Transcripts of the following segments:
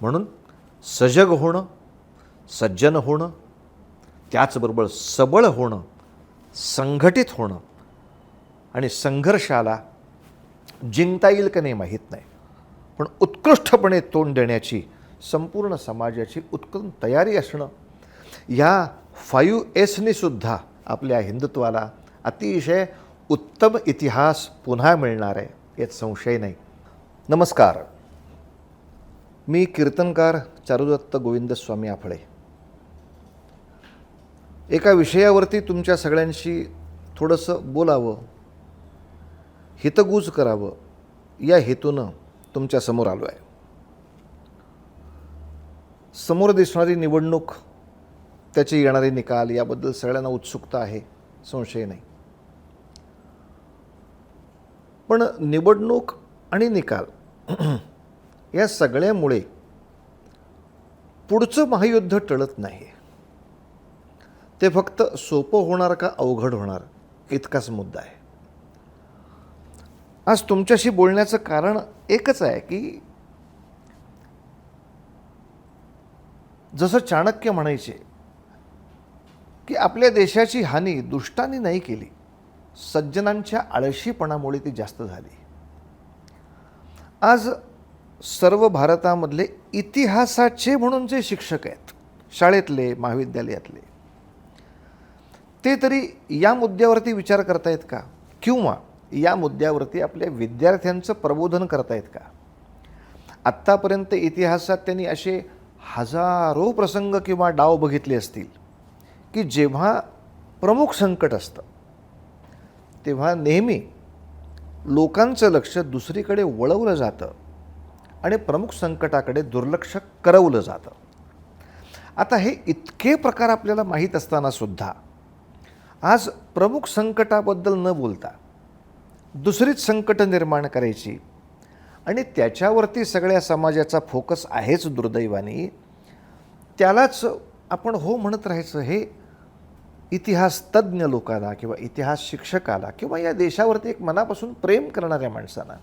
म्हणून सजग होणं सज्जन होणं त्याचबरोबर सबळ होणं संघटित होणं आणि संघर्षाला जिंकता येईल का नाही माहीत नाही. पण उत्कृष्टपणे तोंड देण्याची संपूर्ण समाजाची उत्कम तयारी असणं या फायू एसनी सुद्धा आपल्या हिंदुत्वाला अतिशय उत्तम इतिहास पुन्हा मिळणार आहे यात संशय नाही. नमस्कार. मी कीर्तनकार चारुदत्त गोविंद स्वामी आफळे. एका विषयावरती तुमच्या सगळ्यांशी थोडंसं बोलावं हितगूज करावं या हेतूनं तुमच्यासमोर आलो आहे. समोर दिसणारी निवडणूक त्याचे येणारे निकाल याबद्दल सगळ्यांना उत्सुकता आहे संशय नाही. पण निवडणूक आणि निकाल या सगळ्यामुळे पुढचं महायुद्ध टळत नाही. ते फक्त सोपं होणार का अवघड होणार इतकाच मुद्दा आहे. आज तुमच्याशी बोलण्याचं कारण एकच आहे की जसं चाणक्य म्हणायचे की आपल्या देशाची हानी दुष्टांनी नाही केली सज्जनांच्या आळशीपणामुळे ती जास्त झाली. आज सर्व भारतामधले इतिहासाचे म्हणून जे शिक्षक आहेत शाळेतले महाविद्यालयातले ते तरी या मुद्द्यावरती विचार करतायत का? किंवा या मुद्द्यावरती आपल्या विद्यार्थ्यांचं प्रबोधन करतायत का? आत्तापर्यंत इतिहासात त्यांनी असे हजारो प्रसंग किंवा डाव बघितले असतील की जेव्हा प्रमुख संकट असतं तेव्हा नेहमी लोकांचं लक्ष दुसरीकडे वळवलं जातं. आणि प्रमुख संकटाकडे दुर्लक्ष करवलं जातं. आता हे इतके प्रकार आपल्याला माहीत असताना सुद्धा आज प्रमुख संकटाबद्दल न बोलता दुसरीच संकट निर्माण करायची आणि त्याच्यावरती सगळ्या समाजाचा फोकस आहेच दुर्दैवाने त्यालाच आपण हो म्हणत राहायचं हे इतिहास तज्ज्ञ लोकांना किंवा इतिहास शिक्षकाला किंवा या देशावरती एक मनापासून प्रेम करणाऱ्या माणसांना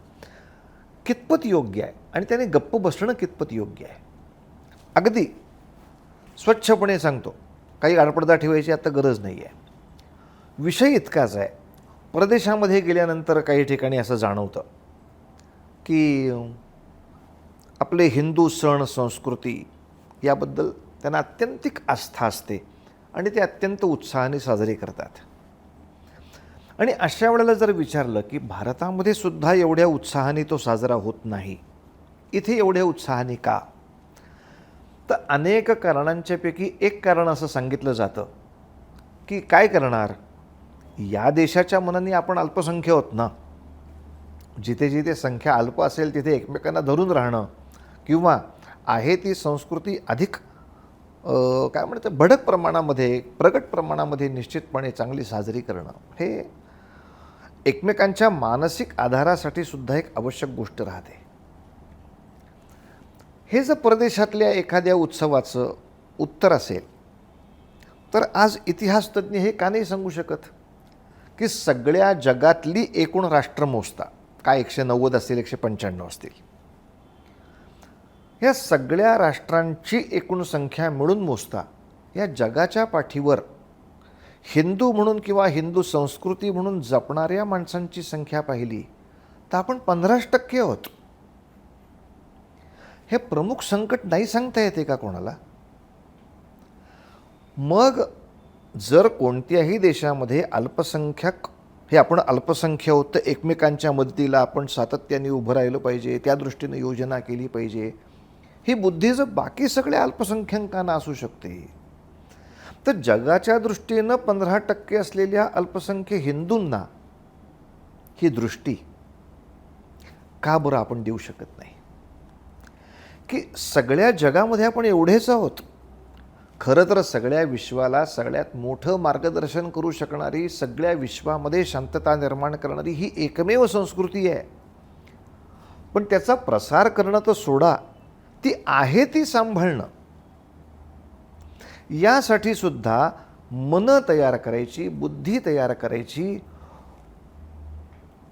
कितपत योग्य आहे? आणि त्याने गप्प बसणं कितपत योग्य आहे? अगदी स्वच्छपणे सांगतो काही आडपडदा ठेवायची आता गरज नाही आहे. विषय इतकाच आहे. प्रदेशामध्ये गेल्यानंतर काही ठिकाणी असं जाणवतं की आपले हिंदू सण संस्कृती याबद्दल त्यांना अत्यंतिक आस्था असते आणि ते अत्यंत उत्साहाने साजरे करतात. आणि अशा वेळेला जर विचारलं की भारतामध्ये सुद्धा एवढ्या उत्साहाने तो साजरा होत नाही इथे एवढ्या उत्साहाने का? तर अनेक कारणांच्यापैकी एक कारण असं सांगितलं जातं की काय करणार? या देशाच्या मनाने आपण अल्पसंख्य होत ना? जिथे जिथे संख्या अल्प असेल तिथे एकमेकांना धरून राहणं किंवा आहे ती संस्कृती अधिक काय म्हणतात भडक प्रमाणामध्ये प्रगट प्रमाणामध्ये निश्चितपणे चांगली साजरी करणं हे एकमेकांच्या मानसिक आधारासाठी सुद्धा एक आवश्यक गोष्ट राहते. हे जर परदेशातल्या एखाद्या उत्सवाचं उत्तर असेल तर आज इतिहासतज्ञ हे का नाही सांगू शकत? की सगळ्या जगातली एकूण राष्ट्र मोजता काय एकशे नव्वद असतील एकशे पंच्याण्णव असतील या सगळ्या राष्ट्रांची एकूण संख्या मिळून मोजता या जगाच्या पाठीवर हिंदू म्हणून किंवा हिंदू संस्कृती म्हणून जपणाऱ्या माणसांची संख्या पाहिली तर आपण पंधराच टक्के आहोत. हे प्रमुख संकट नाही सांगता येते का कोणाला? मग जर कोणत्याही देशामध्ये अल्पसंख्याक हे आपण अल्पसंख्य आहोत तर एकमेकांच्या मदतीला आपण सातत्याने उभं राहिलं पाहिजे त्या दृष्टीने योजना केली पाहिजे ही बुद्धी जर बाकी सगळ्या अल्पसंख्याकांना असू शकते तर जगाच्या दृष्टीनं पंधरा टक्के असलेल्या अल्पसंख्य हिंदूंना ही दृष्टी का बरं आपण देऊ शकत नाही? की सगळ्या जगामध्ये आपण एवढेच आहोत खरं तर सगळ्या विश्वाला सगळ्यात मोठं मार्गदर्शन करू शकणारी सगळ्या विश्वामध्ये शांतता निर्माण करणारी ही एकमेव संस्कृती आहे. पण त्याचा प्रसार करणं तर सोडा ती आहे ती सांभाळणं. यासाठी सुद्धा मन तयार करायची बुद्धी तयार करायची.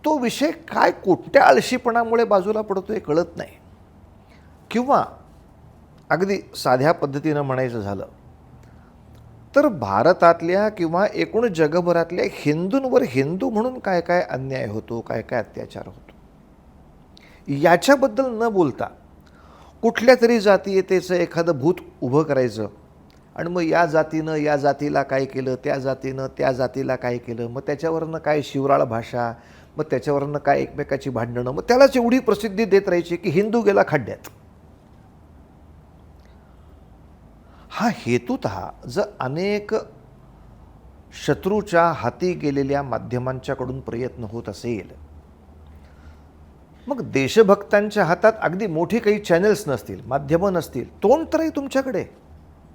तो विषय काय कोणत्या आळशीपणामुळे बाजूला पडतो हे कळत नाही. किंवा अगदी साध्या पद्धतीनं म्हणायचं झालं तर भारतातल्या किंवा एकूण जगभरातल्या हिंदूंवर हिंदू म्हणून काय काय अन्याय होतो काय काय अत्याचार होतो? याच्याबद्दल न बोलता कुठल्या तरी जातीयतेचं एखादं भूत उभं करायचं आणि मग या जातीनं या जातीला काय केलं त्या जातीनं त्या जातीला काय केलं मग त्याच्यावरनं काय शिवराळ भाषा मग त्याच्यावरनं काय एकमेकाची भांडणं मग त्यालाच एवढी प्रसिद्धी देत राहायची की हिंदू गेला खड्ड्यात. हा हेतूत हा जर अनेक शत्रूच्या हाती गेलेल्या माध्यमांच्याकडून प्रयत्न होत असेल मग देशभक्तांच्या हातात अगदी मोठी काही चॅनल्स नसतील माध्यमं नसतील तोंड तर आहे. तुमच्याकडे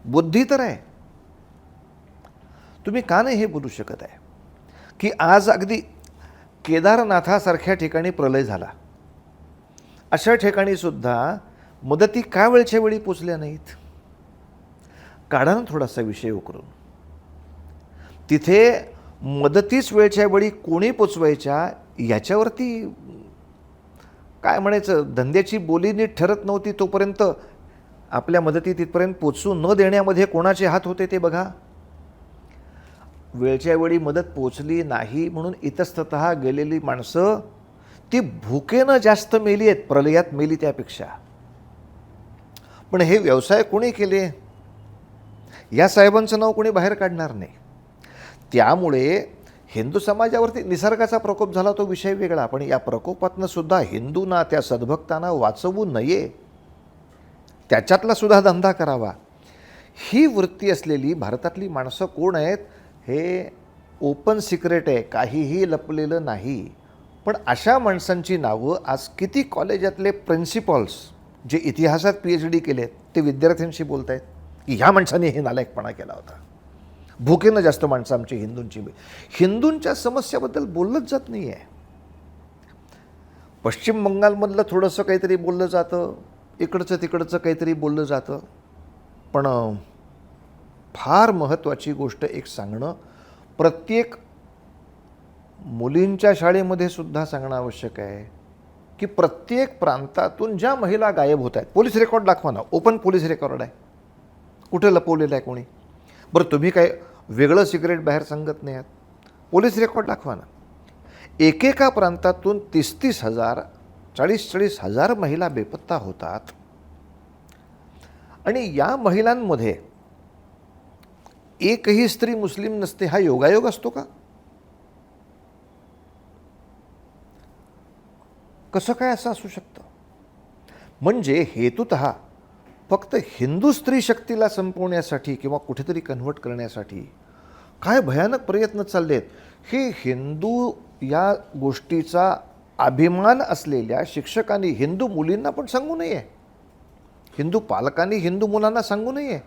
बुद्धी तर आहे. तुम्ही का नाही हे बोलू शकत आहे? की आज अगदी केदारनाथासारख्या ठिकाणी प्रलय झाला. अशा ठिकाणी सुद्धा मदती का वेळच्या वेळी पोचल्या नाहीत? काढा ना थोडासा विषय उकरून. तिथे मदतीच वेळच्या वेळी कोणी पोचवायच्या याच्यावरती काय म्हणायचं धंद्याची बोली नीट ठरत नव्हती तोपर्यंत आपल्या मदती तिथपर्यंत पोचू न देण्यामध्ये कोणाचे हात होते ते बघा. वेळच्या वेळी मदत पोचली नाही म्हणून इतस्तत गेलेली माणसं ती भुकेनं जास्त मेली आहेत प्रलयात मेली त्यापेक्षा. पण हे व्यवसाय कोणी केले? या साहेबांचं नाव कोणी बाहेर काढणार नाही. त्यामुळे हिंदू समाजावरती निसर्गाचा प्रकोप झाला तो विषय वेगळा. पण या प्रकोपातनं सुद्धा हिंदूंना त्या सद्भक्तांना वाचवू नये त्याच्यातला सुद्धा धंदा करावा. ही वृत्ती असलेली भारतातली माणसं कोण आहेत? हे ओपन सिक्रेट आहे काहीही लपलेलं नाही. पण अशा माणसांची नावं आज किती कॉलेजातले प्रिन्सिपॉल्स जे इतिहासात पी एच डी केले ते विद्यार्थ्यांशी बोलत आहेत की ह्या माणसाने हे नालायकपणा केला होता. भुकेनं जास्त माणसं आमची हिंदूंची. हिंदूंच्या समस्याबद्दल बोललंच जात नाही आहे पश्चिम बंगालमधलं थोडंसं काहीतरी बोललं जातं. इकडचं तिकडचं काहीतरी बोललं जातं. पण फार महत्त्वाची गोष्ट एक सांगणं प्रत्येक मुलींच्या शाळेमध्ये सुद्धा सांगणं आवश्यक आहे की प्रत्येक प्रांतातून ज्या महिला गायब होत आहेत पोलीस रेकॉर्ड दाखवा ना ओपन पोलीस रेकॉर्ड आहे. कुठे लपवलेलं आहे कोणी? बरं तुम्ही काय वेगळं सिगरेट बाहेर सांगत नाही आहात पोलीस रेकॉर्ड दाखवा ना. एकेका प्रांतातून तीस तीस हजार चाळीस चाळीस हजार महिला बेपत्ता होतात. आणि या महिलांमध्ये एकही स्त्री मुस्लिम नसते हा योगायोग असतो का? कसं काय असं असू शकतं? म्हणजे हेतुत फक्त हिंदू स्त्री शक्तीला संपवण्यासाठी किंवा कुठेतरी कन्व्हर्ट करण्यासाठी काय भयानक प्रयत्न चालले आहेत हे हिंदू या गोष्टीचा अभिमान असलेल्या शिक्षकांनी हिंदू मुलींना पण सांगू नये. हिंदू पालकांनी हिंदू मुलांना सांगू नये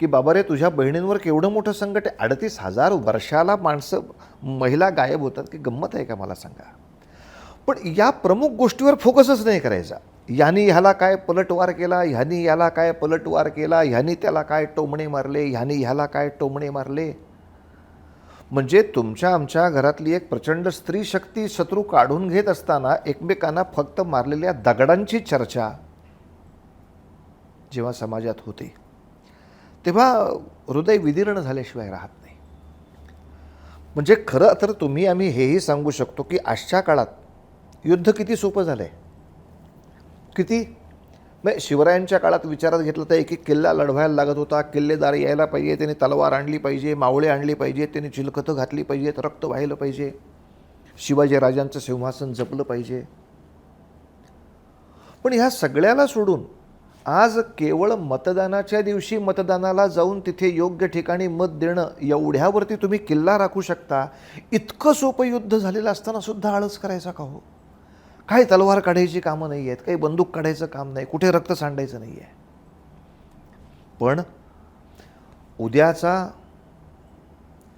की बाबा रे तुझ्या बहिणींवर केवढं मोठं संकट आहे. अडतीस हजार वर्षाला माणसं महिला गायब होतात की गंमत आहे का मला सांगा? पण या प्रमुख गोष्टीवर फोकसच नाही करायचा. ह्यानी ह्याला काय पलटवार केला ह्यानी याला काय पलटवार केला ह्यानी त्याला काय टोमणे मारले ह्यानी ह्याला काय टोमणे मारले? म्हणजे तुमच्या आमच्या घरातली एक प्रचंड स्त्री शक्ती शत्रू काढून घेत असताना एकमेकांना फक्त मारलेल्या दगडांची चर्चा जेव्हा समाजात होते तेव्हा हृदय विदीर्ण झाल्याशिवाय राहत नाही. म्हणजे खरं तर तुम्ही आम्ही हेही सांगू शकतो की आजच्या काळात युद्ध किती सोपं झालं आहे किती मग शिवरायांच्या काळात विचारात घेतलं तर एक एक किल्ला लढवायला लागत होता. किल्लेदार यायला पाहिजे त्यांनी तलवार आणली पाहिजे मावळे आणली पाहिजे त्यांनी चिलखतं घातली पाहिजेत रक्त वाहिलं पाहिजे. शिवाजी राजांचं सिंहासन जपलं पाहिजे. पण ह्या सगळ्याला सोडून आज केवळ मतदानाच्या दिवशी मतदानाला जाऊन तिथे योग्य ठिकाणी मत देणं एवढ्यावरती तुम्ही किल्ला राखू शकता इतकं सोपं युद्ध झालेलं असताना सुद्धा आळस करायचा का हो? काही तलवार काढायची कामं नाही आहेत काही बंदूक काढायचं काम नाही कुठे रक्त सांडायचं नाही आहे. पण उद्याचा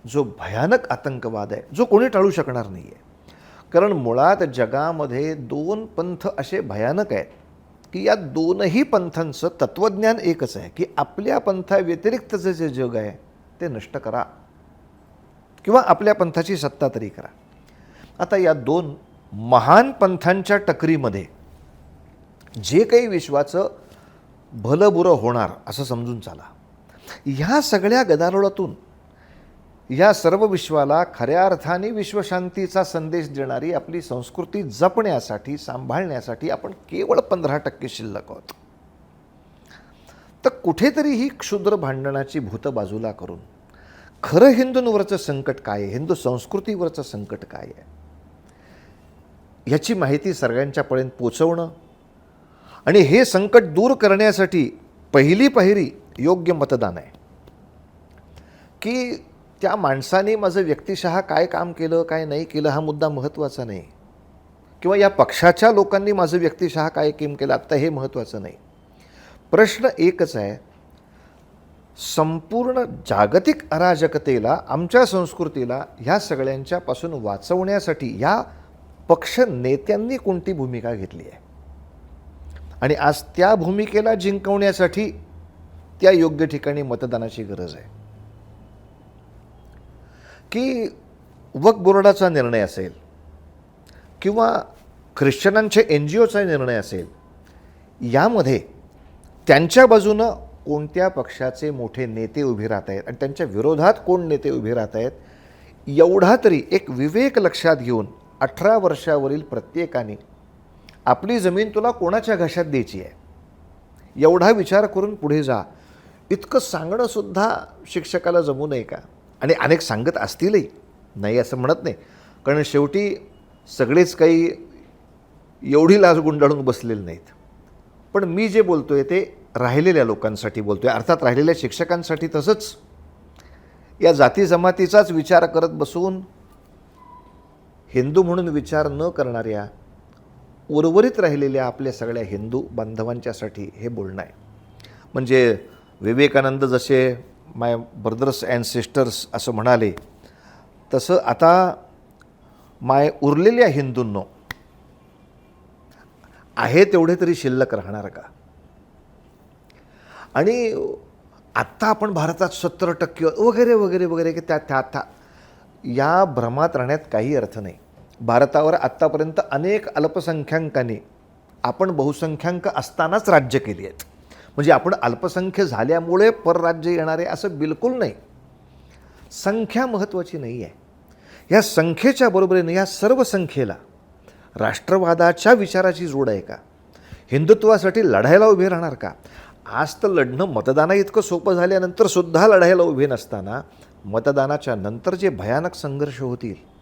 जो भयानक आतंकवाद आहे जो कोणी टाळू शकणार नाही आहे कारण मुळात जगामध्ये दोन पंथ असे भयानक आहेत की या दोनही पंथांचं तत्त्वज्ञान एकच आहे की आपल्या पंथाव्यतिरिक्तचं जे जग आहे ते नष्ट करा. किंवा आपल्या पंथाची सत्ता तरी करा. आता या दोन महान पंथांच्या टकरीमध्ये जे काही विश्वाचं भलं बुरं होणार असं समजून चाला. ह्या सगळ्या गदारोळातून या सर्व विश्वाला खऱ्या अर्थाने विश्वशांतीचा संदेश देणारी आपली संस्कृती जपण्यासाठी सांभाळण्यासाठी आपण केवळ पंधरा टक्के शिल्लक आहोत. तर कुठेतरी ही क्षुद्र भांडणाची भूत बाजूला करून खरं हिंदूंवरचं संकट काय आहे? हिंदू संस्कृतीवरचं संकट काय आहे? ह्याची माहिती सगळ्यांच्यापर्यंत पोचवणं आणि हे संकट दूर करण्यासाठी पहिली पायरी योग्य मतदान आहे. की त्या माणसाने माझं व्यक्तिशः काय काम केलं काय नाही केलं हा मुद्दा महत्त्वाचा नाही. किंवा या पक्षाच्या लोकांनी माझं व्यक्तिशः काय केम केलं आत्ता हे महत्त्वाचं नाही. प्रश्न एकच आहे संपूर्ण जागतिक अराजकतेला आमच्या संस्कृतीला ह्या सगळ्यांच्यापासून वाचवण्यासाठी या पक्ष नेत्यांनी कोणती भूमिका घेतली आहे? आणि आज त्या भूमिकेला जिंकवण्यासाठी त्या योग्य ठिकाणी मतदानाची गरज आहे. की वक बोर्डाचा निर्णय असेल किंवा ख्रिश्चनांच्या एन जी ओचा निर्णय असेल यामध्ये त्यांच्या बाजूनं कोणत्या पक्षाचे मोठे नेते उभे राहत आहेत आणि त्यांच्या विरोधात कोण नेते उभे राहत आहेत एवढा तरी एक विवेक लक्षात घेऊन अठरा वर्षावरील प्रत्येकाने आपली जमीन तुला कोणाच्या घशात द्यायची आहे? एवढा विचार करून पुढे जा. इतकं सांगणंसुद्धा शिक्षकाला जमू नये का? आणि अनेक सांगत असतीलही. नाही असं म्हणत नाही. कारण शेवटी सगळेच काही एवढी लाज गुंडाळून बसलेले नाहीत. पण मी जे बोलतो आहे ते राहिलेल्या लोकांसाठी बोलतो आहे अर्थात राहिलेल्या शिक्षकांसाठी तसंच. या जाती जमातीचाच विचार करत बसून हिंदू म्हणून विचार न करणाऱ्या उर्वरित राहिलेल्या आपल्या सगळ्या हिंदू बांधवांच्यासाठी हे बोलणं आहे. म्हणजे विवेकानंद जसे माय ब्रदर्स अँड सिस्टर्स असं म्हणाले तसं आता माय उरलेल्या हिंदूंनो आहे तेवढे तरी शिल्लक राहणार का? आणि आत्ता आपण भारतात सत्तर टक्के वगैरे वगैरे वगैरे की त्या त्या त्या या भ्रमात राहण्यात काही अर्थ नाही. भारतावर आत्तापर्यंत अनेक अल्पसंख्याकांनी आपण बहुसंख्याक असतानाच राज्य केली आहेत. म्हणजे आपण अल्पसंख्य झाल्यामुळे परराज्य येणारे असं बिलकुल नाही. संख्या महत्त्वाची नाही आहे. या संख्येच्या बरोबरीने या सर्व संख्येला राष्ट्रवादाच्या विचाराची जोड आहे का? हिंदुत्वासाठी लढायला उभे राहणार का? आज तर लढणं मतदाना इतकं सोपं झाल्यानंतर सुद्धा लढायला उभे नसताना मतदानाच्या नंतर जे भयानक संघर्ष होतील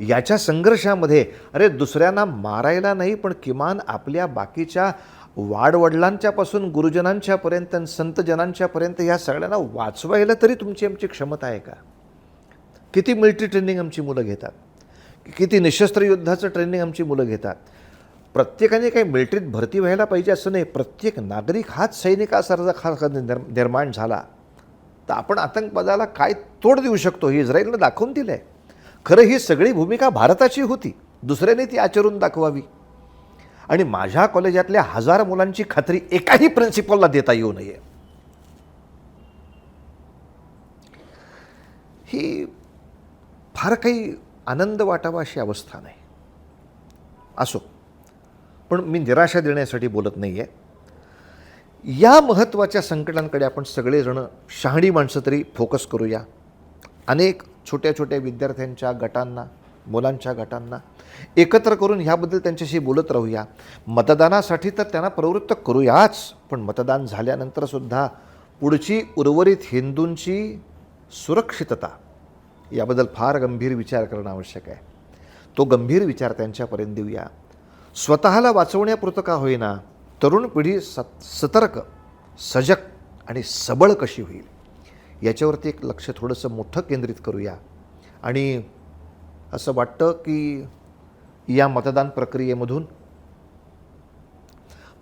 याच्या संघर्षामध्ये अरे दुसऱ्यांना मारायला नाही पण किमान आपल्या बाकीच्या वाडवडिलांच्यापासून गुरुजनांच्यापर्यंत आणि संतजनांच्यापर्यंत ह्या सगळ्यांना वाचवायला तरी तुमची आमची क्षमता आहे का? किती मिलिटरी ट्रेनिंग आमची मुलं घेतात? किती निशस्त्र युद्धाचं ट्रेनिंग आमची मुलं घेतात? प्रत्येकाने काही मिलिटरीत भरती व्हायला पाहिजे असं नाही. प्रत्येक नागरिक हाच सैनिकासारखा खास निर्- निर्माण झाला. तर आपण आतंकवादाला काय तोड देऊ शकतो हे इस्रायलनं दाखवून दिलं आहे खरं ही सगळी भूमिका भारताची होती. दुसऱ्याने ती आचरून दाखवावी. आणि माझ्या कॉलेजातल्या हजार मुलांची खात्री एकाही प्रिन्सिपलला देता येऊ नये. ही फार काही आनंद वाटावा अशी अवस्था नाही. असो. पण मी निराशा देण्यासाठी बोलत नाही आहे या महत्त्वाच्या संकटांकडे आपण सगळेजणं शहाणी माणसं तरी फोकस करूया. अनेक छोट्या छोट्या विद्यार्थ्यांच्या गटांना मुलांच्या गटांना एकत्र करून ह्याबद्दल त्यांच्याशी बोलत राहूया. मतदानासाठी तर त्यांना प्रवृत्त करूयाच पण मतदान झाल्यानंतरसुद्धा पुढची उर्वरित हिंदूंची सुरक्षितता याबद्दल फार गंभीर विचार करणं आवश्यक आहे. तो गंभीर विचार त्यांच्यापर्यंत देऊया. स्वतःला वाचवण्यापुरतं का होईना तरुण पिढी सत सतर्क सजग आणि सबळ कशी होईल? याच्यावरती एक लक्ष थोडंसं मोठं केंद्रित करूया. आणि असं वाटतं की या मतदान प्रक्रियेमधून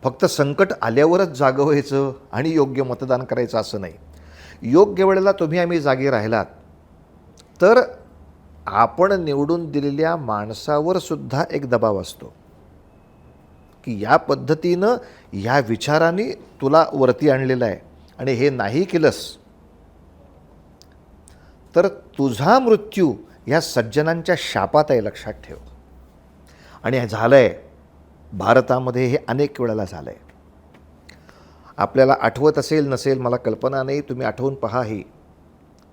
फक्त संकट आल्यावरच जागं व्हायचं आणि योग्य मतदान करायचं असं नाही. योग्य वेळेला तुम्ही आम्ही जागे राहिलात तर आपण निवडून दिलेल्या माणसावर सुद्धा एक दबाव असतो. की या पद्धतीनं ह्या विचाराने तुला वरती आणलेलं आहे आणि हे नाही केलंस तर तुझा मृत्यू ह्या सज्जनांच्या शापात आहे लक्षात ठेव. आणि हे झालं आहे भारतामध्ये हे अनेक वेळेला झालं आहे आपल्याला आठवत असेल नसेल मला कल्पना नाही तुम्ही आठवून पहा ही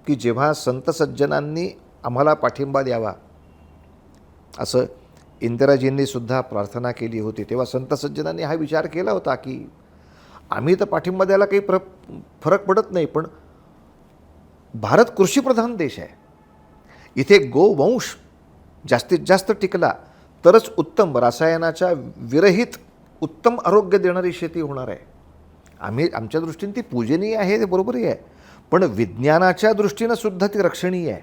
की जेव्हा संत सज्जनांनी आम्हाला पाठिंबा द्यावा असं इंदिराजींनी सुद्धा प्रार्थना केली होती तेव्हा संत सज्जनांनी हा विचार केला होता की आम्ही तर पाठिंबा द्यायला काही प्र फरक पडत नाही पण भारत कृषीप्रधान देश आहे. इथे गोवंश जास्तीत जास्त टिकला तरच उत्तम रसायनाच्या विरहित उत्तम आरोग्य देणारी शेती होणार आहे. आम्ही आमच्या दृष्टीने ती पूजनीय आहे ते बरोबरही आहे. पण विज्ञानाच्या दृष्टीनं सुद्धा ती रक्षणीय आहे.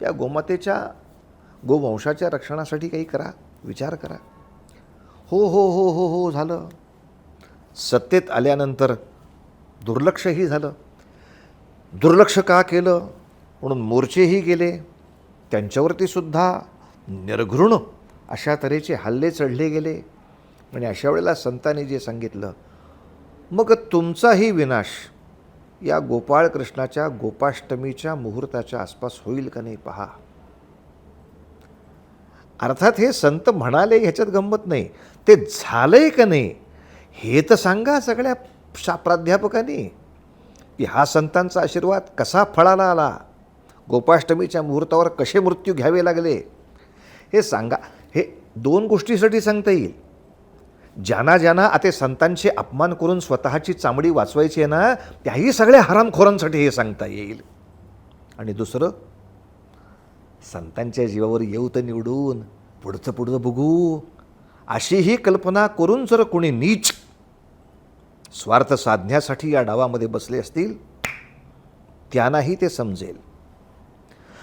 त्या गोमातेच्या गोवंशाच्या रक्षणासाठी काही करा विचार करा. हो हो हो हो हो झालं. सत्तेत आल्यानंतर दुर्लक्षही झालं. दुर्लक्ष का केलं? म्हणून मोर्चेही गेले. त्यांच्यावरतीसुद्धा निर्घृण अशा तऱ्हेचे हल्ले चढले गेले. आणि अशा वेळेला संतांनी जे सांगितलं मग तुमचाही विनाश या गोपाळकृष्णाच्या गोपाष्टमीच्या मुहूर्ताच्या आसपास होईल का नाही पहा. अर्थात हे संत म्हणाले ह्याच्यात गंमत नाही. ते झालंय का नाही हे तर सांगा सगळ्या शा प्राध्यापकांनी. की हा संतांचा आशीर्वाद कसा फळाला आला? गोपाष्टमीच्या मुहूर्तावर कसे मृत्यू घ्यावे लागले? हे सांगा हे दोन गोष्टीसाठी सांगता येईल. ज्यांना ज्यांना आता संतांचे अपमान करून स्वतःची चामडी वाचवायची आहे ना त्याही सगळ्या हरामखोरांसाठी हे सांगता येईल. आणि दुसरं संतांच्या जीवावर येऊ तर निवडून पुढचं पुढचं बघू. अशी ही कल्पना करून जर कोणी नीच स्वार्थ साधण्यासाठी या डावामध्ये बसले असतील त्यांनाही ते समजेल.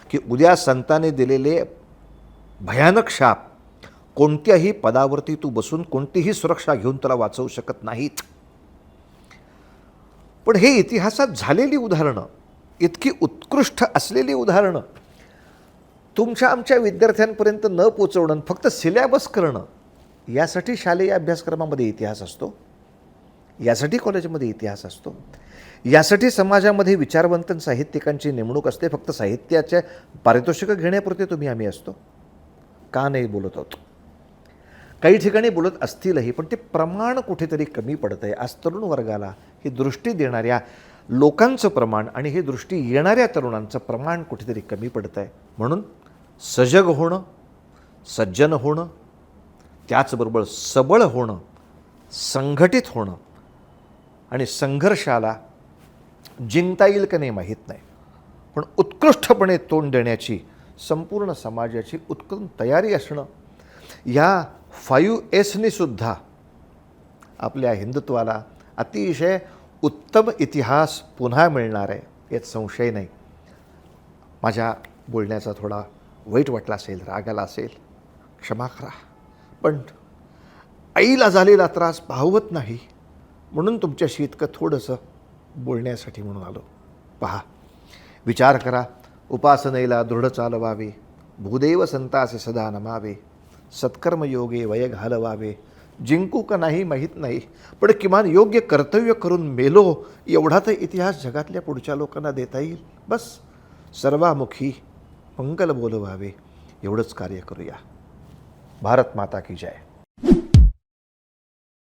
की उद्या संतांनी दिलेले भयानक शाप कोणत्याही पदावरती तू बसून कोणतीही सुरक्षा घेऊन तुला वाचवू शकत नाहीत. पण हे इतिहासात झालेली उदाहरणं इतकी उत्कृष्ट असलेली उदाहरणं तुमच्या आमच्या विद्यार्थ्यांपर्यंत न पोचवणं फक्त सिलेबस करणं यासाठी शालेय अभ्यासक्रमामध्ये इतिहास असतो. यासाठी कॉलेजमध्ये इतिहास असतो. यासाठी समाजामध्ये विचारवंत साहित्यिकांची नेमणूक असते. फक्त साहित्याच्या पारितोषिकं घेण्यापुरते तुम्ही आम्ही असतो. का नाही बोलत आहोत? काही ठिकाणी बोलत असतीलही पण ते प्रमाण कुठेतरी कमी पडतं आहे आज तरुण वर्गाला ही दृष्टी देणाऱ्या लोकांचं प्रमाण आणि ही दृष्टी येणाऱ्या तरुणांचं प्रमाण कुठेतरी कमी पडतं आहे म्हणून सजग होणं सज्जन होणं त्याचबरोबर सबळ होणं संघटित होणं आणि संघर्षाला जिंकता येईल का नाही माहीत नाही. पण उत्कृष्टपणे तोंड देण्याची संपूर्ण समाजाची उत्कृष्ट तयारी असणं या फायू एसनी सुद्धा आपल्या हिंदुत्वाला अतिशय उत्तम इतिहास पुन्हा मिळणार आहे यात संशय नाही. माझ्या बोलण्याचा थोडा वाईट वाटला असेल राग आला असेल क्षमा करा. पण आईला झालेला त्रास पाहवत नाही. म्हणून तुमच्याशी इतकं थोडंसं बोलण्यासाठी म्हणून आलो. पहा विचार करा उपासनेला दृढ चालवावे भूदेव संतासे सदा नमावे सत्कर्मयोगे वय घालवावे. जिंकू का नाही माहीत नाही पण किमान योग्य कर्तव्य करून मेलो एवढा तर इतिहास जगातल्या पुढच्या लोकांना देता येईल. बस सर्वामुखी मंगल बोलवावे एवढंच कार्य करूया. भारत माता की जय.